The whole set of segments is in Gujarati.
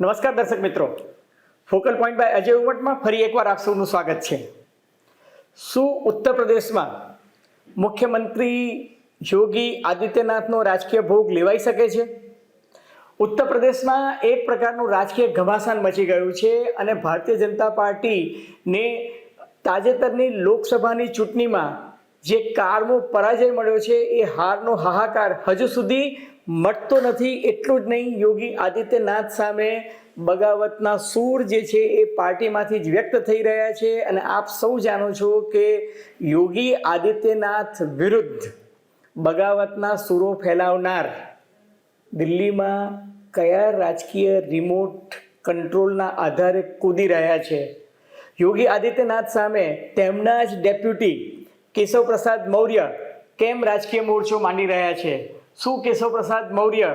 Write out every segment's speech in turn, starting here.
નમસ્કાર દર્શક મિત્રો. ફોકલ પોઈન્ટ બાય અજય ઉમટમાં ફરી એકવાર આપ સૌનું સ્વાગત છે. શું ઉત્તર પ્રદેશમાં મુખ્યમંત્રી યોગી આદિત્યનાથનો રાજકીય ભોગ લેવાઈ શકે છે? ઉત્તર પ્રદેશમાં એક પ્રકારનું રાજકીય ઘમાસાન મચી ગયું છે અને ભારતીય જનતા પાર્ટીને તાજેતરની લોકસભાની ચૂંટણીમાં જે કારમો પરાજય મળ્યો છે એ હારનો હાહાકાર હજુ સુધી મટતો નથી એટલું જ નહીં. યોગી આદિત્યનાથ સામે બગાવતના સૂર જે છે એ પાર્ટીમાંથી જ વ્યક્ત થઈ રહ્યા છે અને આપ સૌ જાણો છો કે યોગી આદિત્યનાથ વિરુદ્ધ બગાવતના સૂરો ફેલાવનાર દિલ્હીમાં કયા રાજકીય રિમોટ કંટ્રોલના આધારે કૂદી રહ્યા છે? યોગી આદિત્યનાથ સામે તેમના જ ડેપ્યુટી કેશવ પ્રસાદ મૌર્ય કેમ રાજકીય મોરચો માંડી રહ્યા છે? શું કેશવ પ્રસાદ મૌર્ય,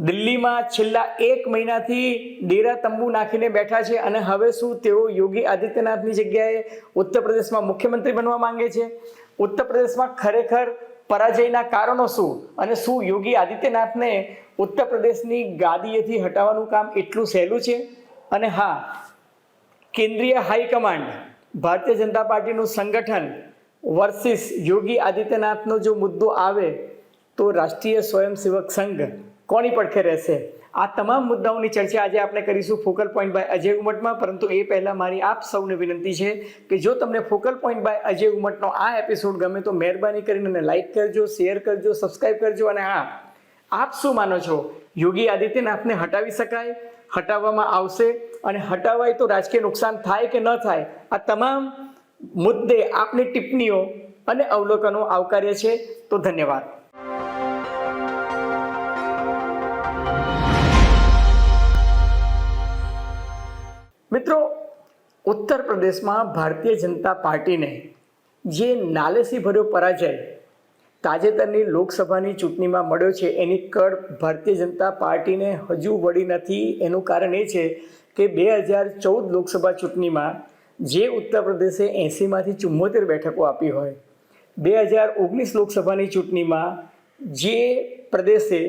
દિલ્હીમાં છેલ્લા એક મહિનાથી ડેરા તંબુ નાખીને બેઠા છે અને હવે શું તેઓ યોગી આદિત્યનાથની જગ્યાએ ઉત્તર પ્રદેશમાં મુખ્યમંત્રી બનવા માંગે છે? ઉત્તર પ્રદેશમાં ખરેખર પરાજયના કારણો શું અને શું યોગી આદિત્યનાથને ઉત્તર પ્રદેશની ગાદીએથી હટાવવાનું કામ એટલું સહેલું છે? અને હા, કેન્દ્રીય હાઈકમાન્ડ ભારતીય જનતા પાર્ટીનું સંગઠન વર્સિસ યોગી આદિત્યનાથનો જો મુદ્દો આવે તો રાષ્ટ્રીય સ્વયંસેવક સંઘ કોની પડખે રહેશે? આ તમામ મુદ્દાઓની ચર્ચા આજે આપણે કરીશું ફોકલ પોઈન્ટ બાય અજય ઉમટમાં, પરંતુ એ પહેલાં મારી આપ સૌને વિનંતી છે કે જો તમને ફોકલ પોઈન્ટ બાય અજય ઉમટનો આ એપિસોડ ગમે તો મહેરબાની કરીને લાઇક કરજો શેર કરજો સબસ્ક્રાઈબ કરજો અને હા, આપ શું માનો છો? યોગી આદિત્યનાથને હટાવી શકાય? હટાવવામાં આવશે અને હટાવાય તો રાજકીય નુકસાન થાય કે ન થાય? આ તમામ મુદ્દે આપની ટિપ્પણીઓ અને અવલોકનો આવકાર્ય છે. તો ધન્યવાદ. મિત્રો, ઉત્તર પ્રદેશમાં ભારતીય જનતા પાર્ટીને જે નાલેસી ભર્યો પરાજય તાજેતરની લોકસભાની ચૂંટણીમાં મળ્યો છે, એની કડ ભારતીય જનતા પાર્ટીને હજુ વળી નથી. એનું કારણ એ છે કે બે હજાર ચૌદ લોકસભા ચૂંટણીમાં જે ઉત્તર પ્રદેશે એંસીમાંથી ચુમ્મોતેર બેઠકો આપી હોય, બે હજાર ઓગણીસ લોકસભાની ચૂંટણીમાં જે પ્રદેશે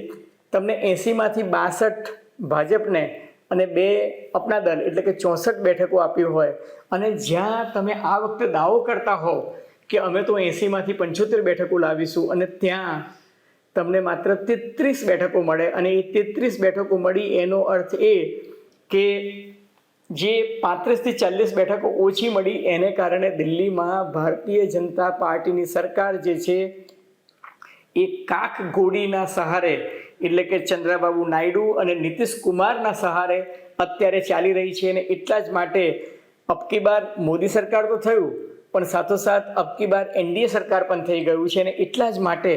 તમને એંસીમાંથી બાસઠ ભાજપને અને બે અપના દળ એટલે કે ચોસઠ બેઠકો આપી હોય. અને જ્યાં તમે આ વખતે દાવો કરતા હોવ કે અમે તો એંસીમાંથી પંચોતેર બેઠકો લાવીશું અને ત્યાં તમને માત્ર તેત્રીસ બેઠકો મળે અને એ તેત્રીસ બેઠકો મળી એનો અર્થ એ કે જે પાંત્રીસથી ચાલીસ બેઠકો ઓછી મળી એને કારણે દિલ્હીમાં ભારતીય જનતા પાર્ટીની સરકાર જે છે એ કાક ગોડીના સહારે એટલે કે ચંદ્રાબાબુ નાયડુ અને નીતિશ કુમારના સહારે અત્યારે ચાલી રહી છે અને એટલા જ માટે અબકી બાર મોદી સરકાર તો થયું, પણ સાથોસાથ અબકી બાર એનડીએ સરકાર પણ થઈ ગયું છે અને એટલા જ માટે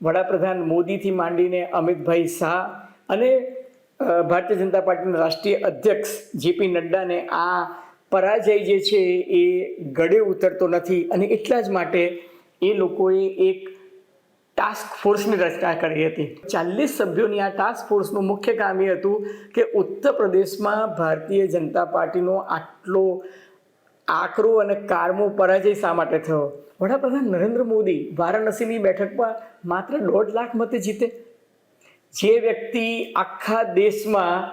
વડાપ્રધાન મોદીથી માંડીને અમિતભાઈ શાહ અને ભારતીય જનતા પાર્ટીના રાષ્ટ્રીય અધ્યક્ષ જેપી નડ્ડાને આ પરાજય જે છે એ ગળે ઉતરતો નથી અને એટલા જ માટે એ લોકોએ એક ટાસ્ક ફોર્સની રચના કરી હતી. ચાલીસ સભ્યોની આ ટાસ્ક ફોર્સનું મુખ્ય કામ એ હતું કે ઉત્તર પ્રદેશમાં ભારતીય જનતા પાર્ટીનો આટલો આકરો અને કારમો પરાજય શા માટે થયો? વડાપ્રધાન નરેન્દ્ર મોદી વારાણસીની બેઠકમાં માત્ર દોઢ લાખ મતે જીતે. જે વ્યક્તિ આખા દેશમાં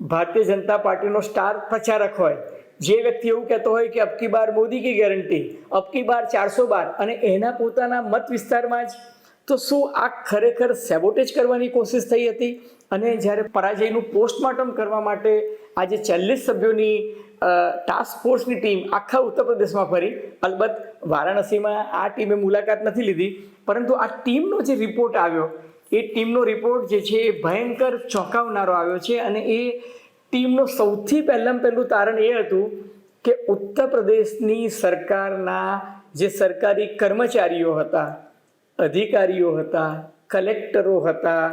ભારતીય જનતા પાર્ટીનો સ્ટાર પ્રચારક હોય, જે વ્યક્તિ એવું કહેતો હોય કે અબકી બાર મોદી કી ગેરંટી, અબકી બાર ચારસો બાર અને એના પોતાના મત વિસ્તારમાં જ તો શું આ ખરેખર સેબોટેજ કરવાની કોશિશ થઈ હતી? અને જ્યારે પરાજયનું પોસ્ટમોર્ટમ કરવા માટે આજે ચાલીસ સભ્યોની ટાસ્ક ફોર્સની ટીમ આખા ઉત્તર પ્રદેશમાં ફરી. અલબત્ત વારાણસીમાં આ ટીમે મુલાકાત નથી લીધી. પરંતુ આ ટીમનો જે રિપોર્ટ આવ્યો, એ ટીમનો રિપોર્ટ જે છે એ ભયંકર ચોંકાવનારો આવ્યો છે. અને એ ટીમનો સૌથી પહેલાં પહેલું તારણ એ હતું કે ઉત્તર પ્રદેશની સરકારના જે સરકારી કર્મચારીઓ હતા અધિકારીઓ હતા, કલેક્ટરો હતા,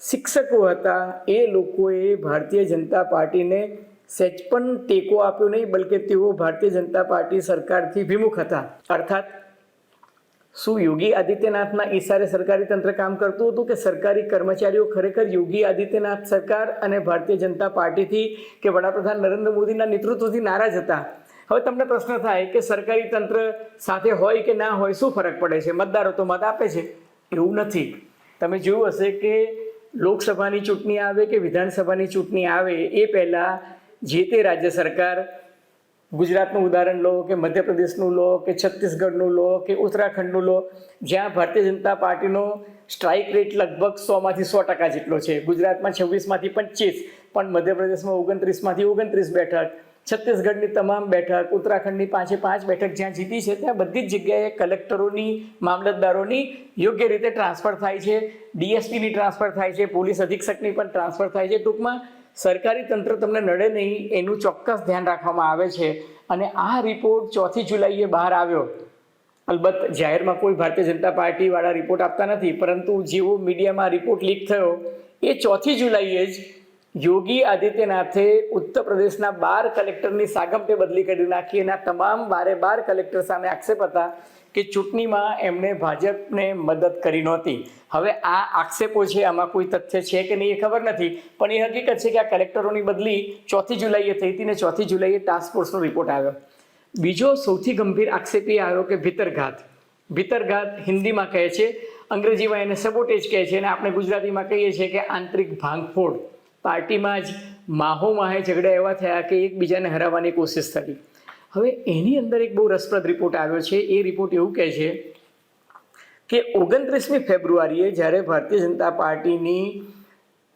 શિક્ષકો હતા. એ લોકોએ ભારતીય જનતા પાર્ટીને સહેજ પણ ટેકો આપ્યો નહીં, બલકે તેઓ ભારતીય જનતા પાર્ટી સરકારથી વિમુખ હતા. અર્થાત, શું યોગી આદિત્યનાથના ઈશારે સરકારી તંત્ર કામ કરતું હતું કે સરકારી કર્મચારીઓ ખરેખર યોગી આદિત્યનાથ સરકાર અને ભારતીય જનતા પાર્ટીથી કે વડાપ્રધાન નરેન્દ્ર મોદીના નેતૃત્વથી નારાજ હતા? હવે તમને પ્રશ્ન થાય કે સરકારી તંત્ર સાથે હોય કે ના હોય, શું ફરક પડે છે? મતદારો તો મત આપે છે. એવું નથી. તમે જોયું હશે કે લોકસભાની ચૂંટણી આવે કે વિધાનસભાની ચૂંટણી આવે, એ પહેલાં જે તે રાજ્ય સરકાર ગુજરાતનું ઉદાહરણ લો કે મધ્યપ્રદેશનું લો કે છત્તીસગઢનું લો કે ઉત્તરાખંડનું લો, જ્યાં ભારતીય જનતા પાર્ટીનો સ્ટ્રાઇક રેટ લગભગ સોમાંથી સો ટકા જેટલો છે. ગુજરાતમાં છવ્વીસમાંથી પચીસ પણ મધ્યપ્રદેશમાં ઓગણત્રીસમાંથી ઓગણત્રીસ બેઠક. છત્તીસગઢની તમામ બેઠક, ઉત્તરાખંડની પાંચે પાંચ બેઠક જ્યાં જીતી છે, ત્યાં બધી જ જગ્યાએ કલેક્ટરોની, મામલતદારોની યોગ્ય રીતે ટ્રાન્સફર થાય છે, ડીએસપીની ટ્રાન્સફર થાય છે, પોલીસ અધિક્ષકની પણ ટ્રાન્સફર થાય છે. ટૂંકમાં, સરકારી તંત્ર તમને નડે નહીં, એનું ચોક્કસ ધ્યાન રાખવામાં આવે છે. અને આ રિપોર્ટ ચોથી જુલાઈએ બહાર આવ્યો. અલબત્ત, જાહેરમાં કોઈ ભારતીય જનતા પાર્ટીવાળા રિપોર્ટ આપતા નથી, પરંતુ જેવો મીડિયામાં રિપોર્ટ લીક થયો, એ ચોથી જુલાઈએ જ યોગી આદિત્યનાથે ઉત્તર પ્રદેશના બાર કલેક્ટરની સાગમટે બદલી કરી નાખી અને તમામ બારે બાર કલેક્ટર સામે આક્ષેપ હતા કે ચૂંટણીમાં એમણે ભાજપને મદદ કરી નહોતી. હવે આ આક્ષેપો છે, આમાં કોઈ તથ્ય છે કે નહીં એ ખબર નથી, પણ એ હકીકત છે કે આ કલેક્ટરોની બદલી ચોથી જુલાઈએ થઈ હતી ને ચોથી જુલાઈએ ટાસ્ક ફોર્સનો રિપોર્ટ આવ્યો. બીજો સૌથી ગંભીર આક્ષેપ એ આવ્યો કે ભીતરઘાત. ભીતરઘાત હિન્દીમાં કહે છે, અંગ્રેજીમાં એને સબોટેજ કહે છે અને આપણે ગુજરાતીમાં કહીએ છીએ કે આંતરિક ભાંગફોડ. પાર્ટીમાં જ માહો માહે ઝઘડા એવા થયા કે એકબીજાને હરાવવાની કોશિશ થઈ હવે એની અંદર એક બહુ રસપ્રદ રિપોર્ટ આવ્યો છે. એ રિપોર્ટ એવું કહે છે કે ઓગણત્રીસમી ફેબ્રુઆરીએ જ્યારે ભારતીય જનતા પાર્ટીની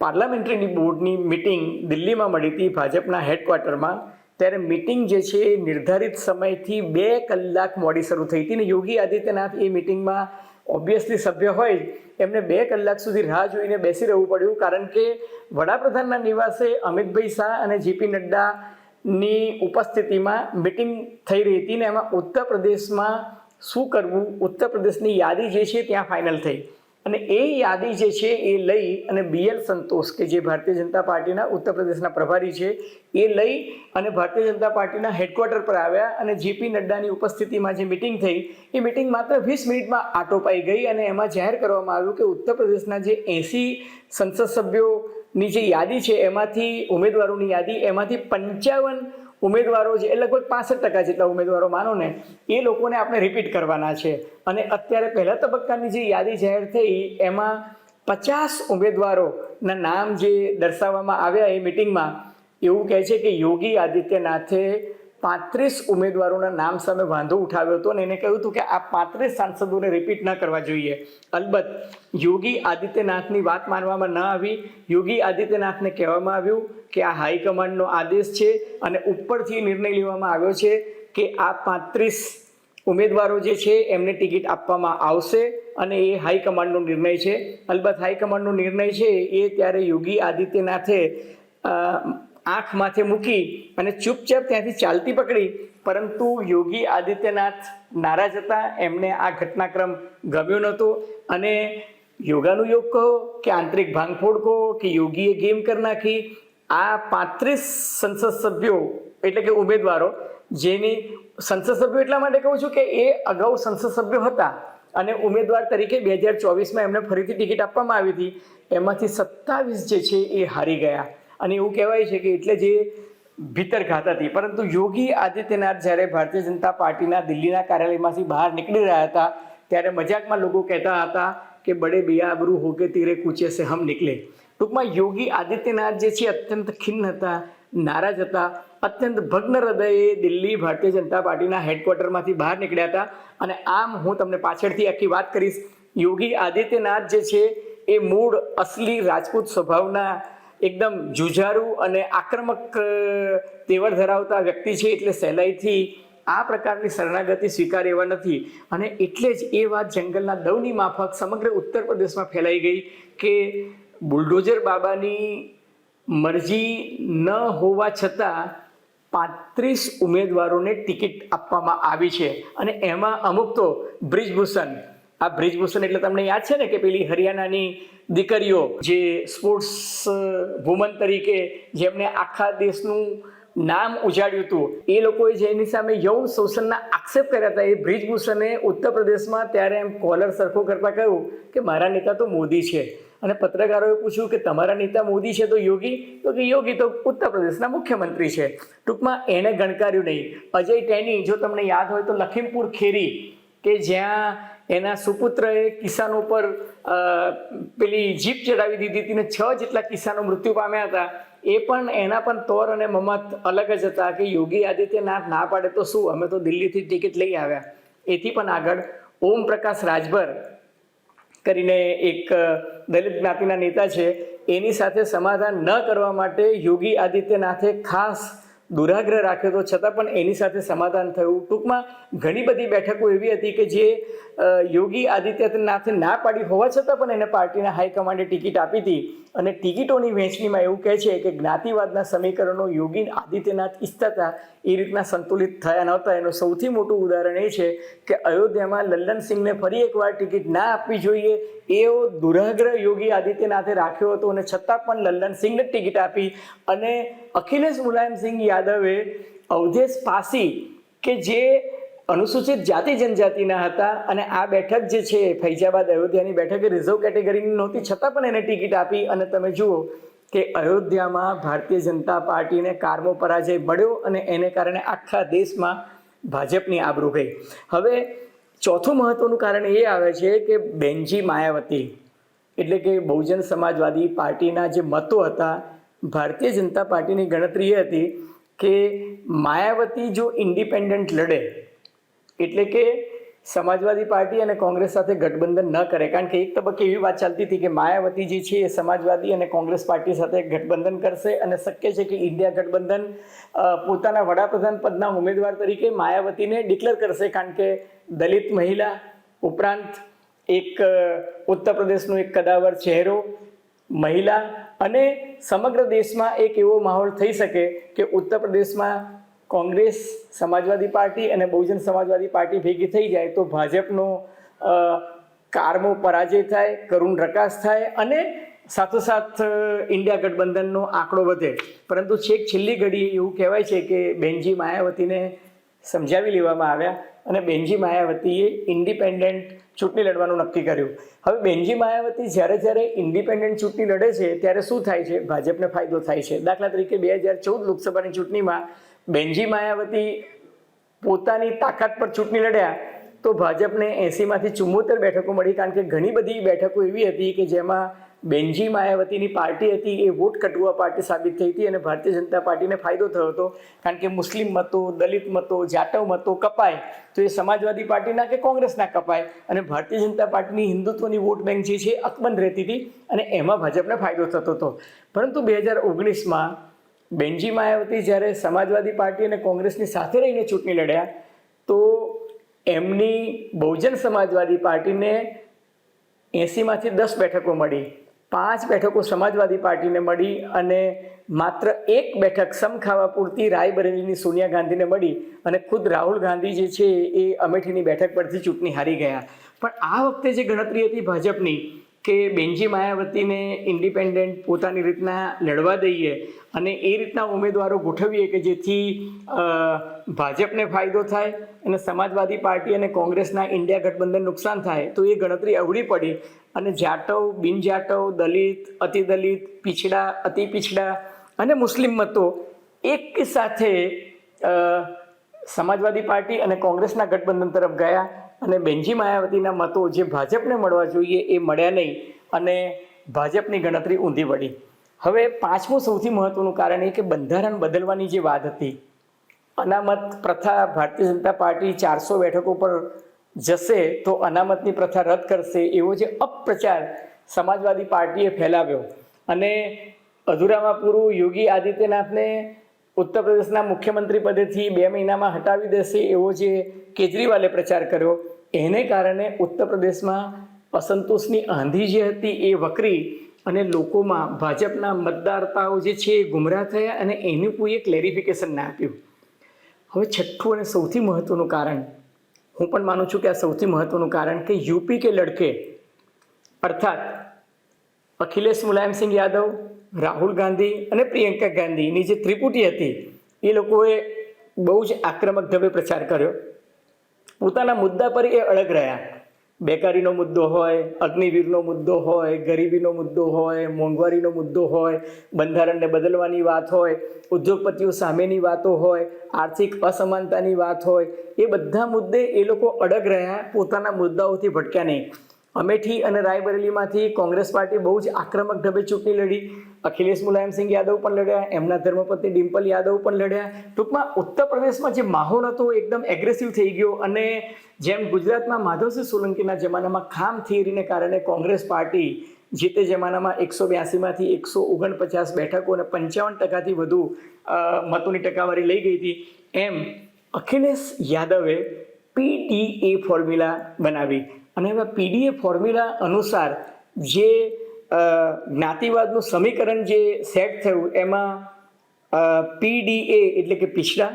પાર્લામેન્ટરી બોર્ડની મિટિંગ દિલ્હીમાં મળી હતી ભાજપના હેડક્વાર્ટરમાં, ત્યારે મિટિંગ જે છે એ નિર્ધારિત સમયથી બે કલાક મોડી શરૂ થઈ હતી ને યોગી આદિત્યનાથ એ મિટિંગમાં ઓબ્વિયસલી સભ્ય હોય, એમને બે કલાક સુધી રાહ જોઈને બેસી રહેવું પડ્યું. કારણ કે વડાપ્રધાનના નિવાસે અમિતભાઈ શાહ અને જેપી નડ્ડાની ઉપસ્થિતિમાં મિટિંગ થઈ રહી હતી ને એમાં ઉત્તર પ્રદેશમાં શું કરવું, ઉત્તર પ્રદેશની યાદી જે છે ત્યાં ફાઇનલ થઈ. અને એ યાદી જે છે એ લઈ અને બીએલ સંતોષ, કે જે ભારતીય જનતા પાર્ટીના ઉત્તર પ્રદેશના પ્રભારી છે, એ લઈ અને ભારતીય જનતા પાર્ટીના હેડક્વાર્ટર પર આવ્યા અને જેપી નડ્ડાની ઉપસ્થિતિમાં જે મિટિંગ થઈ, એ મિટિંગ માત્ર વીસ મિનિટમાં આટોપાઈ ગઈ અને એમાં જાહેર કરવામાં આવ્યું કે ઉત્તર પ્રદેશના જે એંસી સંસદ સભ્યોની જે યાદી છે, એમાંથી ઉમેદવારોની યાદી, એમાંથી પંચાવન ઉમેદવારો એ લગભગ પાસઠ ટકા જેટલા ઉમેદવારો, માનો ને, એ લોકોને આપણે રિપીટ કરવાના છે. અને અત્યારે પહેલા તબક્કાની જે યાદી જાહેર થઈ, એમાં પચાસ ઉમેદવારોના નામ જે દર્શાવવામાં આવ્યા એ મિટિંગમાં એવું કહે છે કે યોગી આદિત્યનાથે પાંત્રીસ ઉમેદવારોના નામ સામે વાંધો ઉઠાવ્યો હતો અને એને કહ્યું હતું કે આ પાંત્રીસ સાંસદોને રિપીટ ના કરવા જોઈએ. અલબત્ત, યોગી આદિત્યનાથની વાત માનવામાં ન આવી. યોગી આદિત્યનાથને કહેવામાં આવ્યું કે આ હાઈકમાન્ડનો આદેશ છે અને ઉપરથી નિર્ણય લેવામાં આવ્યો છે કે આ પાંત્રીસ ઉમેદવારો જે છે એમને ટિકિટ આપવામાં આવશે અને એ હાઈકમાન્ડનો નિર્ણય છે. અલબત્ત, હાઈકમાન્ડનો નિર્ણય છે એ ત્યારે યોગી આદિત્યનાથે આંખ માથે મૂકી અને ચૂપચાપ ત્યાંથી ચાલતી પકડી. પરંતુ યોગી આદિત્યનાથ નારાજ હતા. એમને આ ઘટનાક્રમ ગમ્યો નહોતો. અને યોગાનું યોગ કહો કે આંતરિક ભાંગફોડ કહો કે યોગીએ ગેમ કરી નાખી. આ પાંત્રીસ સંસદ સભ્યો એટલે કે ઉમેદવારો, જેની સંસદ સભ્યો એટલા માટે કહું છું કે એ અગાઉ સંસદ સભ્યો હતા અને ઉમેદવાર તરીકે બે હજાર ચોવીસમાં એમને ફરીથી ટિકિટ આપવામાં આવી હતી. એમાંથી સત્તાવીસ જે છે એ હારી ગયા. અને એવું કહેવાય છે કે એટલે જે ભીતરઘાત હતી. પરંતુ યોગી આદિત્યનાથ જ્યારે ભારતીય જનતા પાર્ટીના દિલ્હીના કાર્યાલયમાંથી બહાર નીકળી રહ્યા હતા, ત્યારે મજાકમાં લોકો કહેતા હતા કે બડે બિયાબરૂ હો કે તીરે કૂચે સે હમ નીકળે. ટૂંકમાં યોગી આદિત્યનાથ જે છે અત્યંત ખિન્ન હતા, નારાજ હતા, અત્યંત ભગ્ન હૃદયે દિલ્હી ભારતીય જનતા પાર્ટીના હેડક્વાર્ટરમાંથી બહાર નીકળ્યા હતા. અને આમ હું તમને પાછળથી આખી વાત કરીશ. યોગી આદિત્યનાથ જે છે એ મૂળ અસલી રાજપૂત સ્વભાવના એકદમ જુજારું અને આક્રમક તેવર ધરાવતા વ્યક્તિ છે એટલે સહેલાઈથી આ પ્રકારની શરણાગતિ સ્વીકાર એવા નથી. અને એટલે જ એ વાત જંગલના દવની માફક સમગ્ર ઉત્તર પ્રદેશમાં ફેલાઈ ગઈ કે બુલડોઝર બાબાની મરજી ન હોવા છતાં પાંત્રીસ ઉમેદવારોને ટિકિટ આપવામાં આવી છે. અને એમાં અમુક તો બ્રિજભૂષણ આ બ્રિજભૂષણ એટલે તમને યાદ છે ને કે પેલી હરિયાણાની દીકરીઓ જે સ્પોર્ટ્સ વુમન તરીકે જેમને આખા દેશનું નામ ઉજાડ્યું હતું, એ લોકોએ જેની સામે યૌન શોષણના આક્ષેપ કર્યા હતા, એ બ્રિજભૂષણે ઉત્તર પ્રદેશમાં ત્યારે એમ કોલર સરખો કરતા કહ્યું કે મારા નેતા તો મોદી છે. અને પત્રકારોએ પૂછ્યું કે તમારા નેતા મોદી છે તો યોગી? તો કે યોગી તો ઉત્તર પ્રદેશના મુખ્યમંત્રી છે. ટૂંકમાં એણે ગણકાર્યું નહીં. અજય ટેની, જો તમને યાદ હોય તો લખીમપુર ખેરી, કે જ્યાં એના સુપુત્રએ કિસાનો પર પેલી જીપ ચડાવી દીધી હતી ને છ જેટલા કિસાનો મૃત્યુ પામ્યા હતા. એ પણ એના પણ તોર અને મમત અલગ જ હતા કે યોગી આદિત્યનાથ ના પાડે તો શું? અમે તો દિલ્હીથી ટિકિટ લઈ આવ્યા. એથી પણ આગળ ઓમ પ્રકાશ રાજભર કરીને એક દલિત જ્ઞાતિના નેતા છે. એની સાથે સમાધાન ન કરવા માટે યોગી આદિત્યનાથે ખાસ દુરાગ્રહ રાખ્યો હતો. છતાં પણ એની સાથે સમાધાન થયું. ટૂંકમાં ઘણી બધી બેઠકો એવી હતી કે જે યોગી આદિત્યનાથે ના પાડી હોવા છતાં પણ એને પાર્ટીના હાઈકમાન્ડે ટિકિટ આપી હતી. અને ટિકિટોની વહેંચણીમાં એવું કહે છે કે જ્ઞાતિવાદના સમીકરણો યોગી આદિત્યનાથ ઈચ્છતા એ રીતના સંતુલિત થયા નહોતા. એનું સૌથી મોટું ઉદાહરણ એ છે કે અયોધ્યામાં લલ્લનસિંહને ફરી એકવાર ટિકિટ ના આપવી જોઈએ. એવો દુરાગ્રહ યોગી આદિત્યનાથે રાખ્યો હતો અને છતાં પણ લલ્લનસિંહને જ ટિકિટ આપી અને અખિલેશ મુલાયમસિંહ યાદવે અવધેશ પાસી કે જે અનુસૂચિત જાતિ જનજાતિના હતા અને આ બેઠક જે છે ફૈજાબાદ અયોધ્યાની બેઠક રિઝર્વ કેટેગરીની નહોતી. છતાં પણ એને ટિકિટ આપી અને તમે જુઓ કે અયોધ્યામાં ભારતીય જનતા પાર્ટીને કારમો પરાજય મળ્યો અને એને કારણે આખા દેશમાં ભાજપની આબરૂ ગઈ. હવે ચોથું મહત્વનું કારણ એ આવે છે કે બેનજી માયાવતી, એટલે કે બહુજન સમાજવાદી પાર્ટીના જે મતો હતા, ભારતીય જનતા પાર્ટીની ગણતરી એ હતી કે માયાવતી જો ઇન્ડિપેન્ડન્ટ લડે, એટલે કે સમાજવાદી પાર્ટી અને કોંગ્રેસ સાથે ગઠબંધન ન કરે. કારણ કે એક તબક્કે એવી વાત ચાલતી હતી કે માયાવતી જે છે એ સમાજવાદી અને કોંગ્રેસ પાર્ટી સાથે ગઠબંધન કરશે અને શક્ય છે કે ઇન્ડિયા ગઠબંધન પોતાના વડાપ્રધાન પદના ઉમેદવાર તરીકે માયાવતીને ડિક્લેર કરશે. કારણ કે દલિત મહિલા ઉપરાંત એક ઉત્તર પ્રદેશનો એક કદાવર ચહેરો, મહિલા અને સમગ્ર દેશમાં એક એવો માહોલ થઈ શકે કે ઉત્તર પ્રદેશમાં કોંગ્રેસ સમાજવાદી પાર્ટી અને બહુજન સમાજવાદી પાર્ટી ભેગી થઈ જાય તો ભાજપનો કારમો પરાજય થાય, કરુણ રકાસ થાય અને સાથોસાથ ઇન્ડિયા ગઠબંધનનો આંકડો વધે. પરંતુ છેક છેલ્લી ઘડીએ એવું કહેવાય છે કે બેનજી માયાવતીને સમજાવી લેવામાં આવ્યા અને બેનજી માયાવતીએ ઇન્ડિપેન્ડન્ટ ચૂંટણી લડવાનું નક્કી કર્યું. હવે બેનજી માયાવતી જ્યારે જ્યારે ઇન્ડિપેન્ડન્ટ ચૂંટણી લડે છે ત્યારે શું થાય છે? ભાજપને ફાયદો થાય છે. દાખલા તરીકે બે હજાર ચૌદ લોકસભાની ચૂંટણીમાં બેનજી માયાવતી પોતાની તાકાત પર ચૂંટણી લડ્યા, તો ભાજપને એંસીમાંથી ચુમ્મોતેર બેઠકો મળી, કારણ કે ઘણી બધી બેઠકો એવી હતી કે જેમાં બેનજી માયાવતીની પાર્ટી હતી, એ વોટ કટુઆ પાર્ટી સાબિત થઈ હતી અને ભારતીય જનતા પાર્ટીને ફાયદો થયો હતો. કારણ કે મુસ્લિમ મતો, દલિત મતો, જાટવ મતો કપાય, તો એ સમાજવાદી પાર્ટીના કે કોંગ્રેસના કપાય? અને ભારતીય જનતા પાર્ટીની હિન્દુત્વની વોટ બેંક જે છે અકબંધ રહેતી હતી અને એમાં ભાજપને ફાયદો થતો હતો. પરંતુ બે હજાર ઓગણીસમાં બેનજી માયાવતી જ્યારે સમાજવાદી પાર્ટી અને કોંગ્રેસની સાથે રહીને ચૂંટણી લડ્યા, તો એમની બહુજન સમાજવાદી પાર્ટીને એંસીમાંથી દસ બેઠકો મળી, પાંચ બેઠકો સમાજવાદી પાર્ટીને મળી અને માત્ર એક બેઠક સમખાવા પૂરતી રાયબરેલીની સોનિયા ગાંધીને મળી અને ખુદ રાહુલ ગાંધી જે છે એ અમેઠીની બેઠક પરથી ચૂંટણી હારી ગયા. પણ આ વખતે જે ગણતરી હતી ભાજપની કે બેનજી માયાવતીને ઇન્ડિપેન્ડન્ટ પોતાની રીતના લડવા દઈએ અને એ રીતના ઉમેદવારો ગોઠવીએ કે જેથી ભાજપને ફાયદો થાય અને સમાજવાદી પાર્ટી અને કોંગ્રેસના ઇન્ડિયા ગઠબંધન નુકસાન થાય, તો એ ગણતરી અવળી પડી. અને જાટવ, બિન જાટવ, દલિત, અતિ દલિત, પીછડા, અતિ પીછડા અને મુસ્લિમ મતો એક સાથે સમાજવાદી પાર્ટી અને કોંગ્રેસના ગઠબંધન તરફ ગયા. અને બેનજી માયાવતીના મતો જે ભાજપને મળવા જોઈએ એ મળ્યા નહીં અને ભાજપની ગણતરી ઊંધી પડી હવે પાંચમું સૌથી મહત્વનું કારણ એ કે બંધારણ બદલવાની જે વાત હતી, અનામત પ્રથા ભારતીય જનતા પાર્ટી ચારસો બેઠકો પર જશે તો અનામતની પ્રથા રદ કરશે એવો જે અપપ્રચાર સમાજવાદી પાર્ટીએ ફેલાવ્યો. અને અધૂરામાં પૂરું યોગી આદિત્યનાથને ઉત્તર પ્રદેશના મુખ્યમંત્રી પદેથી બે મહિનામાં હટાવી દેશે એવો જે કેજરીવાલે પ્રચાર કર્યો. એને કારણે ઉત્તર પ્રદેશમાં અસંતોષની આંધી જે હતી એ વકરી અને લોકોમાં ભાજપના મતદારતાઓ જે છે એ ગુમરાહ થયા અને એનું કોઈ ક્લેરિફિકેશન ના આપ્યું. હવે છઠ્ઠું અને સૌથી મહત્ત્વનું કારણ, હું પણ માનું છું કે આ સૌથી મહત્ત્વનું કારણ કે યુપી કે લડકે, અર્થાત અખિલેશ મુલાયમસિંહ યાદવ રાહુલ ગાંધી અને પ્રિયંકા ગાંધીની જે ત્રિપુટી હતી, એ લોકોએ બહુ જ આક્રમક ઢબે પ્રચાર કર્યો. પોતાના મુદ્દા પર એ અડગ રહ્યા. બેકારીનો મુદ્દો હોય, અગ્નિવીરનો મુદ્દો હોય, ગરીબીનો મુદ્દો હોય, મોંઘવારીનો મુદ્દો હોય, બંધારણને બદલવાની વાત હોય, ઉદ્યોગપતિઓ સામેની વાતો હોય, આર્થિક અસમાનતાની વાત હોય, એ બધા મુદ્દે એ લોકો અડગ રહ્યા, પોતાના મુદ્દાઓથી ભટક્યા નહીં. અમેઠી અને રાયબરેલીમાંથી કોંગ્રેસ પાર્ટી બહુ જ આક્રમક ઢબે ચૂંટણી લડી. અખિલેશ મુલાયમસિંહ યાદવ પણ લડ્યા, એમના ધર્મપત્ની ડિમ્પલ યાદવ પણ લડ્યા. ટૂંકમાં ઉત્તર પ્રદેશમાં જે માહોલ હતો એકદમ એગ્રેસિવ થઈ ગયો અને જેમ ગુજરાતમાં માધવસિંહ સોલંકીના જમાનામાં ખામ થિયરીને કારણે કોંગ્રેસ પાર્ટી જીતે જમાનામાં એકસો બ્યાસીમાંથી એકસો ઓગણપચાસ બેઠકો અને પંચાવન ટકાથી વધુ મતોની ટકાવારી લઈ ગઈ હતી. એમ અખિલેશ યાદવે પીટીએ ફોર્મ્યુલા બનાવી. અને હવે પીડીએ ફોર્મ્યુલા અનુસાર જે જ્ઞાતિવાદનું સમીકરણ જે સેટ થયું, એમાં પીડીએ એટલે કે પિછડા,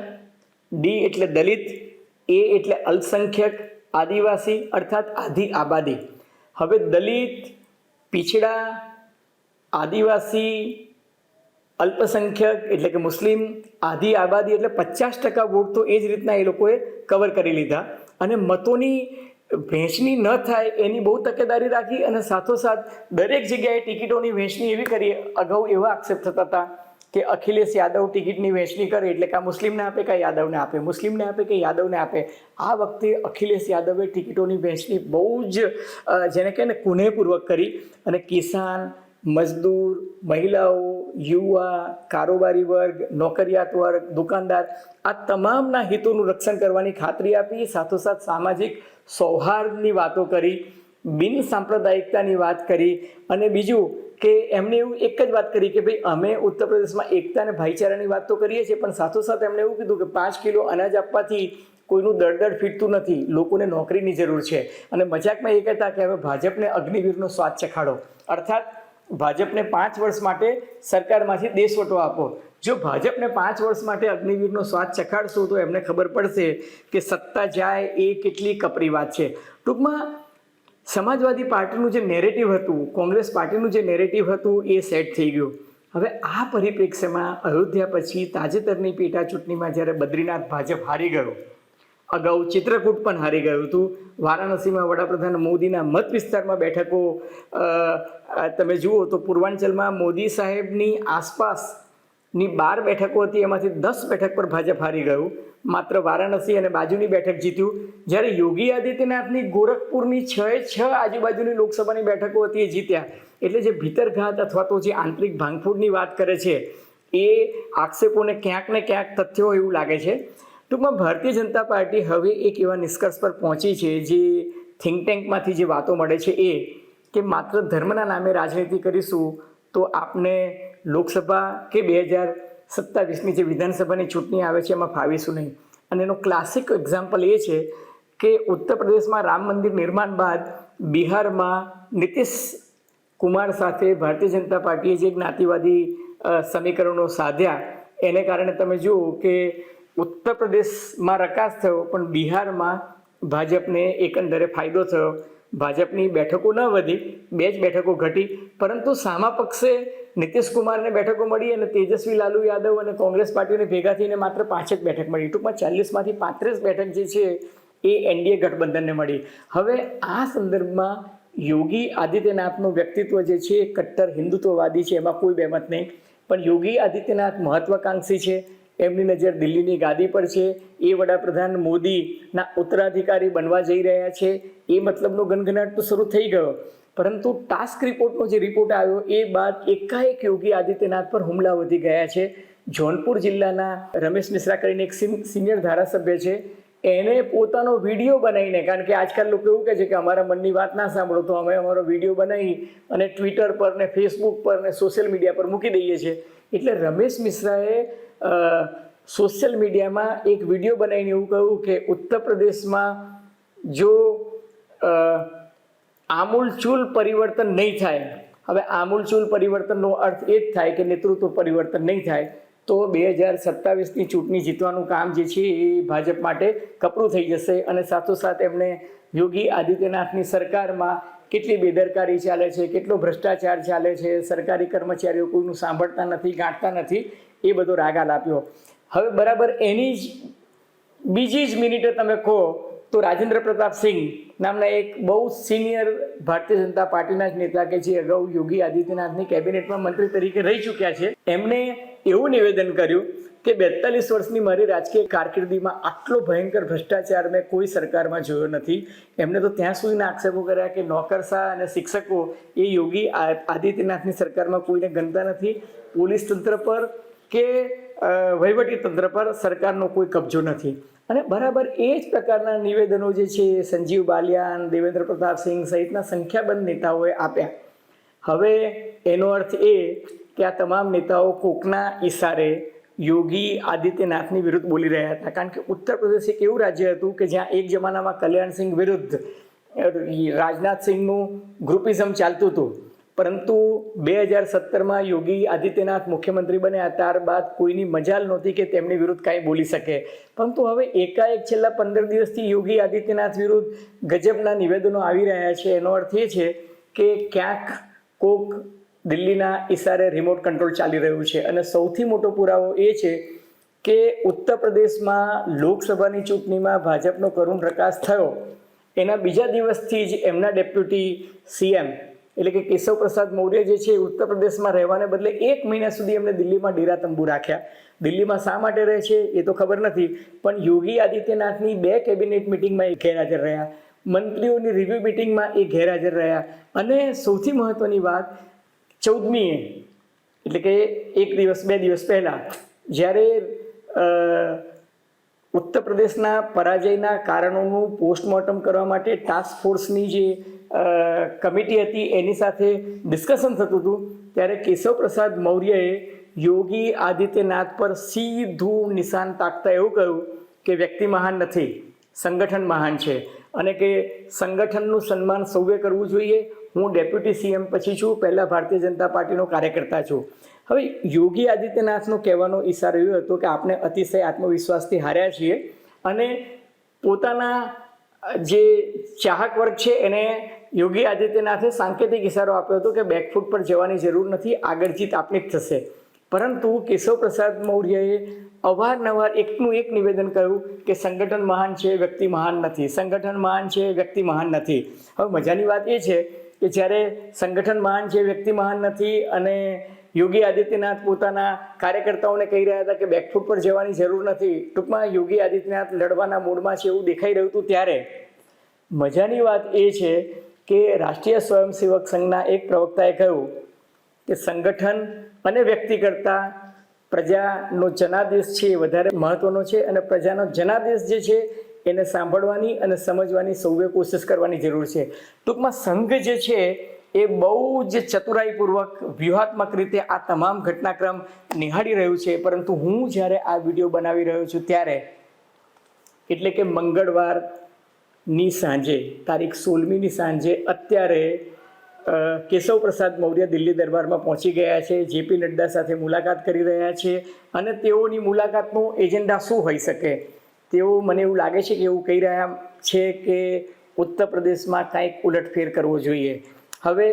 ડી એટલે દલિત, એ એટલે અલ્પસંખ્યક, આદિવાસી, અર્થાત આધિ આબાદી. હવે દલિત, પિછડા, આદિવાસી, અલ્પસંખ્યક એટલે કે મુસ્લિમ, આધી આબાદી એટલે પચાસ ટકા વોટ તો એ જ રીતના એ લોકોએ કવર કરી લીધા. અને મતોની વહેંચણી ન થાય એની બહુ તકેદારી રાખી અને સાથોસાથ દરેક જગ્યાએ ટિકિટોની વહેંચણી એવી કરી, અગાઉ એવા આક્ષેપ થતા હતા કે અખિલેશ યાદવ ટિકિટની વહેંચણી કરે એટલે કે આ મુસ્લિમને આપે કે યાદવને આપે, મુસ્લિમને આપે કે યાદવને આપે. આ વખતે અખિલેશ યાદવે ટિકિટોની વહેંચણી બહુ જ જેને કહે ને કુનેહપૂર્વક કરી અને કિસાન, મજદૂર, મહિલાઓ, યુવા, કારોબારી વર્ગ, નોકરિયાત વર્ગ, દુકાનદાર આ તમામના હિતોનું રક્ષણ કરવાની ખાતરી આપી, સાથોસાથ સામાજિક સૌહાર્દની વાતો કરી, બિન સાંપ્રદાયિકતાની વાત કરી અને બીજું કે એમણે એવું એક જ વાત કરી કે ભાઈ અમે ઉત્તર પ્રદેશમાં એકતા અને ભાઈચારાની વાત તો કરીએ છીએ, પણ સાથોસાથ એમણે એવું કીધું કે પાંચ કિલો અનાજ આપવાથી કોઈનું દળદળ ફીટતું નથી, લોકોને નોકરીની જરૂર છે. અને મજાકમાં એ કહેતા કે હવે ભાજપને અગ્નિવીરનો સ્વાદ ચખાડો. અર્થાત ભાજપને પાંચ વર્ષ માટે સરકારમાંથી દેશવટો આપો. જો ભાજપને પાંચ વર્ષ માટે અગ્નિવીરનો સ્વાદ ચખાડશો તો એમને ખબર પડશે કે સત્તા જાય એ કેટલી કપરી વાત છે. ટૂંકમાં, સમાજવાદી પાર્ટીનું જે નેરેટિવ હતું, કોંગ્રેસ પાર્ટીનું જે નેરેટિવ હતું, એ સેટ થઈ ગયું. હવે આ પરિપ્રેક્ષ્યમાં અયોધ્યા પછી તાજેતરની પેટા ચૂંટણીમાં જ્યારે બદ્રીનાથ ભાજપ હારી ગયો, અગાઉ ચિત્રકૂટ પણ હારી ગયું હતું. વારાણસીમાં વડાપ્રધાન મોદીના મત વિસ્તારમાં બેઠકો તમે જુઓ તો પૂર્વાંચલમાં મોદી સાહેબની આસપાસની બાર બેઠકો હતી, એમાંથી દસ બેઠક પર ભાજપ હારી ગયું. માત્ર વારાણસી અને બાજુની બેઠક જીત્યું. જ્યારે યોગી આદિત્યનાથની ગોરખપુરની છ છ આજુબાજુની લોકસભાની બેઠકો હતી એ જીત્યા. એટલે જે ભીતરઘાત અથવા તો જે આંતરિક ભાંગફૂટની વાત કરે છે, એ આક્ષેપોને ક્યાંક ને ક્યાંક તથ્ય હોય એવું લાગે છે. ટૂંકમાં ભારતીય જનતા પાર્ટી હવે એક એવા નિષ્કર્ષ પર પહોંચી છે, જે થિંક ટેન્કમાંથી જે વાતો મળે છે એ, કે માત્ર ધર્મના નામે રાજનીતિ કરીશું તો આપને લોકસભા કે બે હજાર સત્તાવીસની જે વિધાનસભાની ચૂંટણી આવે છે, એમાં ફાવીશું નહીં. અને એનો ક્લાસિક એક્ઝામ્પલ એ છે કે ઉત્તર પ્રદેશમાં રામ મંદિર નિર્માણ બાદ બિહારમાં નીતિશ કુમાર સાથે ભારતીય જનતા પાર્ટીએ જે જ્ઞાતિવાદી સમીકરણો સાધ્યા, એને કારણે તમે જુઓ કે ઉત્તર પ્રદેશમાં રકાસ થયો, પણ બિહારમાં ભાજપને એકંદરે ફાયદો થયો. ભાજપની બેઠકો ન વધી, બે જ બેઠકો ઘટી, પરંતુ સામા પક્ષે નીતિશ કુમારને બેઠકો મળી અને તેજસ્વી લાલુ યાદવ અને કોંગ્રેસ પાર્ટીને ભેગા થઈને માત્ર પાંચ જ બેઠક મળી. ટૂંકમાં ચાલીસમાંથી પાંત્રીસ બેઠક જે છે, એ એનડીએ ગઠબંધનને મળી. હવે આ સંદર્ભમાં યોગી આદિત્યનાથનું વ્યક્તિત્વ જે છે, એ કટ્ટર હિન્દુત્વવાદી છે, એમાં કોઈ બહેમત નહીં. પણ યોગી આદિત્યનાથ મહત્વાકાંક્ષી છે. એમની નજર દિલ્હીની ગાદી પર છે. એ વડાપ્રધાન મોદીના ઉત્તરાધિકારી બનવા જઈ રહ્યા છે. એ મતલબનો ગનગનાટ તો શરૂ થઈ ગયો. પરંતુ ટાસ્ક રિપોર્ટનો જે રિપોર્ટ આવ્યો, એ બાદ એકાએક યોગી આદિત્યનાથ પર હુમલા વધી ગયા છે. જોનપુર જિલ્લાના રમેશ મિશ્રા કરીને એક સિનિયર ધારાસભ્ય છે. એને પોતાનો વીડિયો બનાવીને, કારણ કે આજકાલ લોકો એવું કહે છે કે અમારા મનની વાત ના સાંભળો, તો અમે અમારો વીડિયો બનાવી અને ટ્વિટર પર ને ફેસબુક પર ને સોશિયલ મીડિયા પર મૂકી દઈએ છીએ. એટલે રમેશ મિશ્રાએ સોશિયલ મીડિયામાં એક વીડિયો બનાવીને એવું કહ્યું કે ઉત્તર પ્રદેશમાં જો આમૂલચૂલ પરિવર્તન નહીં થાય, હવે આમૂલચૂલ પરિવર્તનનો અર્થ એ જ થાય કે નેતૃત્વ પરિવર્તન નહીં થાય, તો બે હજાર સત્તાવીસની ચૂંટણી જીતવાનું કામ જે છે એ ભાજપ માટે કપરું થઈ જશે અને સાથોસાથ એમણે યોગી આદિત્યનાથની સરકારમાં કેટલી બેદરકારી ચાલે છે, કેટલો ભ્રષ્ટાચાર ચાલે છે, સરકારી કર્મચારીઓ કોઈનું સાંભળતા નથી, ગાંઠતા નથી, એ બધો રાગાલ આપ્યો. હવે બરાબર એની જ, બીજી જ મિનિટે તમે કહો તો રાજેન્દ્ર પ્રતાપ સિંહ નામના એક બહુ સિનિયર ભારતીય જનતા પાર્ટીના જ નેતા કે જે અગાઉ યોગી આદિત્યનાથની કેબિનેટમાં મંત્રી તરીકે રહી ચૂક્યા છે, એમણે એવું નિવેદન કર્યું કે બેતાલીસ વર્ષની મારી રાજકીય કારકિર્દીમાં આટલો ભયંકર ભ્રષ્ટાચાર મેં કોઈ સરકારમાં જોયો નથી. એમને તો ત્યાં સુધીના આક્ષેપો કર્યા કે નોકરશાહ અને શિક્ષકો એ યોગી આદિત્યનાથની સરકારમાં કોઈને ગણતા નથી. પોલીસ તંત્ર પર કે વહીવટી તંત્ર પર સરકારનો કોઈ કબજો નથી. અને બરાબર એ જ પ્રકારના નિવેદનો જે છે સંજીવ બાલિયાન, દેવેન્દ્ર પ્રતાપસિંહ સહિતના સંખ્યાબંધ નેતાઓએ આપ્યા. હવે એનો અર્થ એ કે આ તમામ નેતાઓ કોકના ઈશારે યોગી આદિત્યનાથની વિરુદ્ધ બોલી રહ્યા હતા. કારણ કે ઉત્તર પ્રદેશ એક એવું રાજ્ય હતું કે જ્યાં એક જમાનામાં કલ્યાણસિંહ વિરુદ્ધ રાજનાથસિંહનું ગ્રુપિઝમ ચાલતું હતું. પરંતુ બે હજાર સત્તરમાં યોગી આદિત્યનાથ મુખ્યમંત્રી બન્યા ત્યારબાદ કોઈની મજાલ નહોતી કે તેમની વિરુદ્ધ કાંઈ બોલી શકે. પરંતુ હવે એકાએક છેલ્લા પંદર દિવસથી યોગી આદિત્યનાથ વિરુદ્ધ ગજબના નિવેદનો આવી રહ્યા છે. એનો અર્થ એ છે કે ક્યાંક કોક દિલ્હીના ઈશારે રિમોટ કંટ્રોલ ચાલી રહ્યું છે. અને સૌથી મોટો પુરાવો એ છે કે ઉત્તર પ્રદેશમાં લોકસભાની ચૂંટણીમાં ભાજપનો કરુણ પ્રકાશ થયો. એના બીજા દિવસથી જ એમના ડેપ્યુટી સીએમ એટલે કે કેશવ પ્રસાદ મૌર્ય જે છે ઉત્તર પ્રદેશમાં રહેવાને બદલે એક મહિના સુધી એમને દિલ્હીમાં ડેરા તંબુ રાખ્યા. દિલ્હીમાં શા માટે રહે છે એ તો ખબર નથી, પણ યોગી આદિત્યનાથની બે કેબિનેટ મિટિંગમાં એ ગેરહાજર રહ્યા. મંત્રીઓની રિવ્યુ મિટિંગમાં એ ગેરહાજર રહ્યા. અને સૌથી મહત્વની વાત ચૌદમીએ એટલે કે એક દિવસ, બે દિવસ પહેલાં, જ્યારે ઉત્તર પ્રદેશના પરાજયના કારણોનું પોસ્ટમોર્ટમ કરવા માટે ટાસ્ક ફોર્સની જે કમિટી હતી, એની સાથે ડિસ્કશન થતું હતું, ત્યારે કેશવ પ્રસાદ મૌર્યએ યોગી આદિત્યનાથ પર સીધું નિશાન તાકતા એવું કહ્યું કે વ્યક્તિ મહાન નથી, સંગઠન મહાન છે. અને કે સંગઠનનું સન્માન સૌએ કરવું જોઈએ હું ડેપ્યુટી સીએમ પછી છું, પહેલાં ભારતીય જનતા પાર્ટીનો કાર્યકર્તા છું. હવે યોગી આદિત્યનાથનો કહેવાનો ઈશારો એવો હતો કે આપણે અતિશય આત્મવિશ્વાસથી હાર્યા છીએ અને પોતાના જે ચાહક વર્ગ છે એને યોગી આદિત્યનાથે સાંકેતિક ઇશારો આપ્યો હતો કે બેકફૂટ પર જવાની જરૂર નથી, આગળ જીત આપની જ થશે. પરંતુ કેશવ પ્રસાદ મૌર્યએ અવારનવાર એકનું એક નિવેદન કર્યું કે સંગઠન મહાન છે, વ્યક્તિ મહાન નથી. સંગઠન મહાન છે, વ્યક્તિ મહાન નથી. હવે મજાની વાત એ છે કે જ્યારે સંગઠન મહાન છે, વ્યક્તિ મહાન નથી અને યોગી આદિત્યનાથ પોતાના કાર્યકર્તાઓને કહી રહ્યા હતા કે બેકફૂટ પર જવાની જરૂર નથી. ટૂંકમાં યોગી આદિત્યનાથ લડવાના મૂડમાં છે એવું દેખાઈ રહ્યું હતું ત્યારે. મજાની વાત એ છે કે રાષ્ટ્રીય સ્વયંસેવક સંઘના એક પ્રવક્તાએ કહ્યું કે સંગઠન અને વ્યક્તિ કરતાં પ્રજાનો જનાદેશ છે એ વધારે મહત્વનો છે અને પ્રજાનો જનાદેશ જે છે એને સાંભળવાની અને સમજવાની સૌએ કોશિશ કરવાની જરૂર છે. ટૂંકમાં સંઘ જે છે, એ બહુ જ ચતુરાઈપૂર્વક, વ્યૂહાત્મક રીતે આ તમામ ઘટનાક્રમ નિહાળી રહ્યું છે. પરંતુ હું જ્યારે આ વીડિયો બનાવી રહ્યો છું ત્યારે, એટલે કે મંગળવારની સાંજે, તારીખ સોળમીની સાંજે, અત્યારે કેશવ પ્રસાદ મૌર્ય દિલ્હી દરબારમાં પહોંચી ગયા છે, જેપી નડ્ડા સાથે મુલાકાત કરી રહ્યા છે અને તેઓની મુલાકાતનો એજન્ડા શું હોઈ શકે? તેઓ મને એવું લાગે છે કે એવું કહી રહ્યા છે કે ઉત્તર પ્રદેશમાં કાંઈક ઉલટફેર કરવો જોઈએ. હવે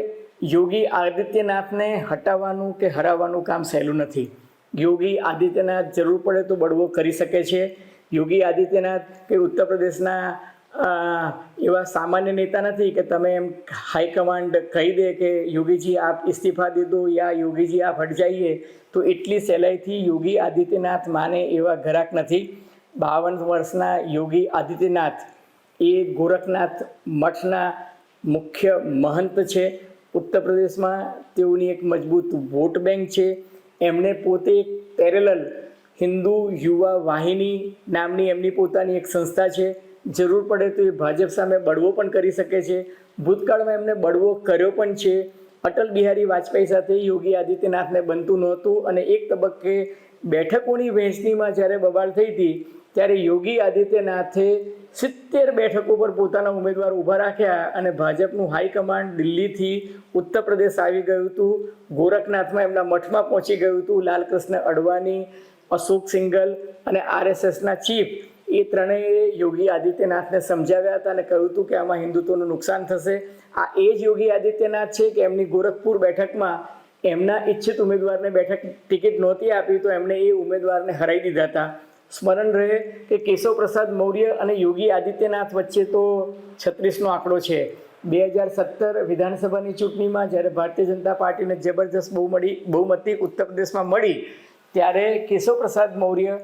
યોગી આદિત્યનાથને હટાવવાનું કે હરાવવાનું કામ સહેલું નથી. યોગી આદિત્યનાથ જરૂર પડે તો બળવો કરી શકે છે. યોગી આદિત્યનાથ કે ઉત્તર પ્રદેશના એવા સામાન્ય નેતા નથી કે તમે એમ હાઈકમાન્ડ કહી દે કે યોગીજી આપ ઇસ્તીફા દે દો યા યોગીજી આપ હટ જાઈએ. તો એટલી સહેલાઈથી યોગી આદિત્યનાથ માને એવા ઘરાક નથી. બાવન વર્ષના યોગી આદિત્યનાથ, એ ગોરખનાથ મઠના મુખ્ય મહંત છે. ઉત્તર પ્રદેશમાં તેઓની એક મજબૂત વોટ બેંક છે. એમણે પોતે એક પેરેલલ હિન્દુ યુવા વાહિની નામની એમની પોતાની એક સંસ્થા છે. જરૂર પડે તો એ ભાજપ સામે બળવો પણ કરી શકે છે. ભૂતકાળમાં એમને બળવો કર્યો પણ છે. અટલ બિહારી વાજપેયી સાથે યોગી આદિત્યનાથને બનતું નહોતું અને એક તબક્કે બેઠકોની વહેંચણીમાં જ્યારે બબાલ થઈ હતી ત્યારે યોગી આદિત્યનાથે સિત્તેર બેઠકો પર પોતાના ઉમેદવાર ઊભા રાખ્યા અને ભાજપનું હાઈકમાન્ડ દિલ્હીથી ઉત્તર પ્રદેશ આવી ગયું હતું. ગોરખનાથમાં એમના મઠમાં પહોંચી ગયું હતું. લાલકૃષ્ણ અડવાણી, અશોક સિંગલ અને આરએસએસના ચીફ એ ત્રણેય યોગી આદિત્યનાથને સમજાવ્યા હતા અને કહ્યું હતું કે આમાં હિન્દુત્વનું નુકસાન થશે. આ એ જ યોગી આદિત્યનાથ છે કે એમની ગોરખપુર બેઠકમાં એમના ઈચ્છિત ઉમેદવારને બેઠક ટિકિટ નહોતી આપી તો એમણે એ ઉમેદવારને હરાવી દીધા હતા. સ્મરણ રહે કે કેશવ પ્રસાદ મૌર્ય અને યોગી આદિત્યનાથ વચ્ચે તો છત્રીસનો આંકડો છે. બે હજાર સત્તર વિધાનસભાની ચૂંટણીમાં જ્યારે ભારતીય જનતા પાર્ટીને જબરજસ્ત બહુમડી બહુમતી ઉત્તર પ્રદેશમાં મળી, ત્યારે કેશવ પ્રસાદ મૌર્ય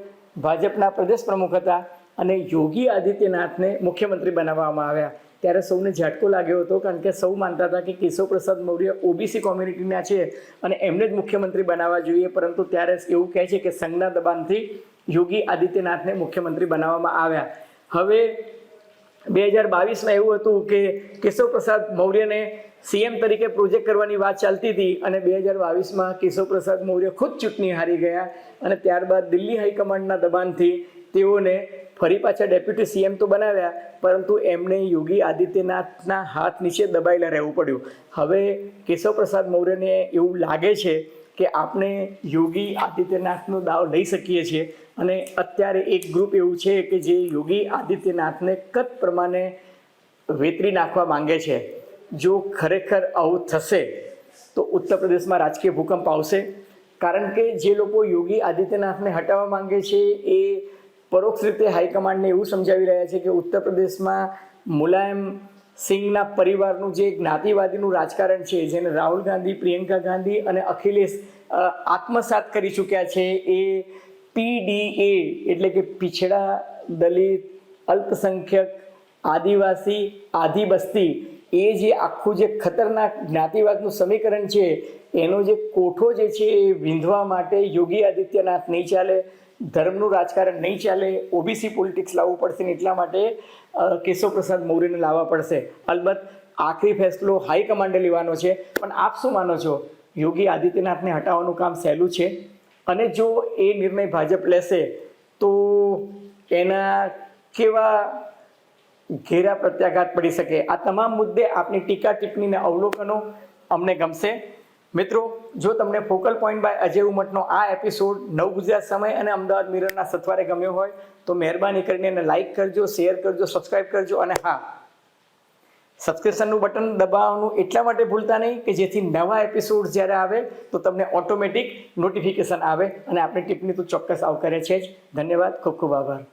ભાજપના પ્રદેશ પ્રમુખ હતા અને યોગી આદિત્યનાથને મુખ્યમંત્રી બનાવવામાં આવ્યા. ત્યારે સૌને ઝાટકો લાગ્યો હતો કારણ કે સૌ માનતા હતા કે કેશવ પ્રસાદ મૌર્ય ઓબીસી કોમ્યુનિટીના છે અને એમને જ મુખ્યમંત્રી બનાવવા જોઈએ, પરંતુ ત્યારે એવું કહે છે કે સંઘના દબાણથી યોગી આદિત્યનાથને મુખ્યમંત્રી બનાવવામાં આવ્યા. હવે બે હજાર બાવીસમાં એવું હતું કે કેશવ પ્રસાદ મૌર્યને સીએમ તરીકે પ્રોજેક્ટ કરવાની વાત ચાલતી હતી અને બે હજાર બાવીસમાં કેશવ પ્રસાદ મૌર્ય ખુદ ચૂંટણી હારી ગયા અને ત્યારબાદ દિલ્હી હાઈકમાન્ડના દબાણથી તેઓને ફરી પાછા ડેપ્યુટી સીએમ તો બનાવ્યા, પરંતુ એમને યોગી આદિત્યનાથના હાથ નીચે દબાયેલા રહેવું પડ્યું. હવે કેશવ પ્રસાદ મૌર્યને એવું લાગે છે કે આપણે યોગી આદિત્યનાથનો દાવ લઈ શકીએ છીએ. અને અત્યારે એક ગ્રુપ એવું છે કે જે યોગી આદિત્યનાથને કદ પ્રમાણે વેતરી નાખવા માંગે છે. જો ખરેખર આવું થશે, તો ઉત્તર પ્રદેશમાં રાજકીય ભૂકંપ આવશે. કારણ કે જે લોકો યોગી આદિત્યનાથને હટાવવા માંગે છે, એ પરોક્ષ રીતે હાઈકમાન્ડને એવું સમજાવી રહ્યા છે કે ઉત્તર પ્રદેશમાં મુલાયમ સિંહના પરિવારનું જે જ્ઞાતિવાદીનું રાજકારણ છે, જેને રાહુલ ગાંધી, પ્રિયંકા ગાંધી અને અખિલેશ આત્મસાત કરી ચૂક્યા છે, એ પીડીએ એટલે કે પીછડા દલિત, અલ્પસંખ્યક, આદિવાસી આદિ વસ્તી એ જે આખું જે ખતરનાક જ્ઞાતિવાદનું સમીકરણ છે, એનો જે કોઠો જે છે એ વિંધવા માટે યોગી આદિત્યનાથ નહીં ચાલે. ધર્મનું રાજકારણ નહીં ચાલે ઓબીસી પોલિટિક્સ લાવવું પડશે ને એટલા માટે કેશવ પ્રસાદ મૌર્યને લાવવા પડશે. અલબત્ત, આખરી ફેસલો હાઈકમાન્ડે લેવાનો છે. પણ આપ શું માનો છો? યોગી આદિત્યનાથને હટાવવાનું કામ સહેલું છે? અને જો એ નિર્ણય ભાજપ લેશે, તો એના કેવા ઘેરા પ્રત્યાઘાત પડી શકે? આ તમામ મુદ્દે આપની ટીકા ટિપ્પણીને અવલોકનો અમને ગમશે. મિત્રો, જો તમને ફોકલ પોઈન્ટ બાય અજય ઉમટનો આ એપિસોડ નવ ગુજરાત સમય અને અમદાવાદ મિરરના સથવારે ગમ્યો હોય, તો મહેરબાની કરીને એને લાઈક કરજો શેર કરજો સબસ્ક્રાઈબ કરજો અને હા સબસ્ક્રિપ્શનનું બટન દબાવવાનું એટલા માટે ભૂલતા નહીં કે જેથી નવા એપિસોડ જ્યારે આવે, તો તમને ઓટોમેટિક નોટિફિકેશન આવે અને આપણી ટિપ્પણી તો ચોક્કસ આવકારે છે જ. ધન્યવાદ, ખૂબ ખૂબ આભાર.